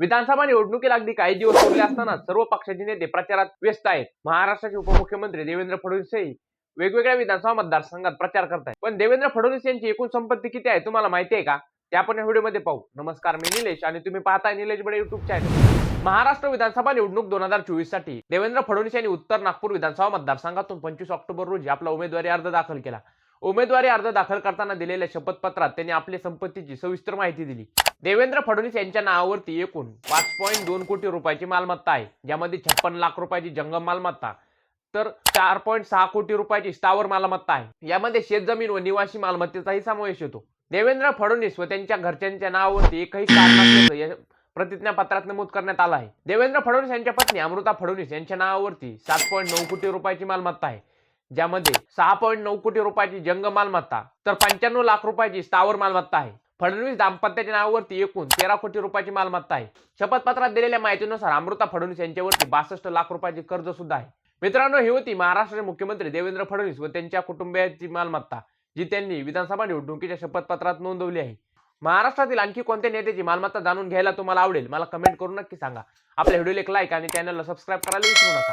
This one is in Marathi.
विधानसभा निवडणुकीला अगदी काही दिवस उरले असताना सर्व पक्षाचे नेते प्रचारात व्यस्त आहेत. महाराष्ट्राचे उपमुख्यमंत्री देवेंद्र फडणवीसही वेगवेगळ्या विधानसभा मतदारसंघात प्रचार करतायत. पण देवेंद्र फडणवीस यांची एकूण संपत्ती किती आहे तुम्हाला माहिती आहे का? ते आपण या व्हिडिओमध्ये पाहू. नमस्कार मी निलेश आणि तुम्ही पाहताय निलेश बडे युट्यूब चॅनल महाराष्ट्र विधानसभा निवडणूक दोन हजार चोवीससाठी देवेंद्र फडणवीस यांनी उत्तर नागपूर विधानसभा मतदारसंघातून पंचवीस ऑक्टोबर रोजी आपला उमेदवारी अर्ज दाखल केला. उमेदवारी अर्ज दाखल करताना दिलेल्या शपथपत्रात त्यांनी आपली संपत्तीची सविस्तर माहिती दिली. देवेंद्र फडणवीस यांच्या नावावरती एकूण पाच पॉईंट दोन कोटी रुपयाची मालमत्ता आहे ज्यामध्ये छप्पन लाख रुपयाची जंगम मालमत्ता तर चार पॉईंट सहा कोटी रुपयाची स्थावर मालमत्ता आहे. यामध्ये शेतजमीन व निवासी मालमत्तेचाही समावेश होतो. देवेंद्र फडणवीस व त्यांच्या घरच्यांच्या नावावरती एकही प्रतिज्ञापत्रात नमूद करण्यात आला आहे. देवेंद्र फडणवीस यांच्या पत्नी अमृता फडणवीस यांच्या नावावरती सात पॉईंट नऊ कोटी रुपयाची मालमत्ता आहे. ज्यामध्ये सहा पॉईंट नऊ कोटी रुपयाची जंग मालमत्ता तर पंच्याण्णव लाख रुपयाची स्थावर मालमत्ता आहे. फडणवीस दाम्पत्याच्या नावावरती एकूण तेरा कोटी रुपयाची मालमत्ता आहे. शपथपत्रात दिलेल्या माहितीनुसार अमृता फडणवीस यांच्यावरती बासष्ट लाख रुपयाचे कर्ज सुद्धा आहे. मित्रांनो ही होती महाराष्ट्राचे मुख्यमंत्री देवेंद्र फडणवीस व त्यांच्या कुटुंबियाची मालमत्ता जी त्यांनी विधानसभा निवडणुकीच्या शपथपत्रात नोंदवली आहे. महाराष्ट्रातील आणखी कोणत्या नेत्याची मालमत्ता जाणून घ्यायला तुम्हाला आवडेल? मला कमेंट करून नक्की सांगा. आपल्या व्हिडिओला एक लाईक आणि चॅनलला सबस्क्राईब करायला विसरू नका.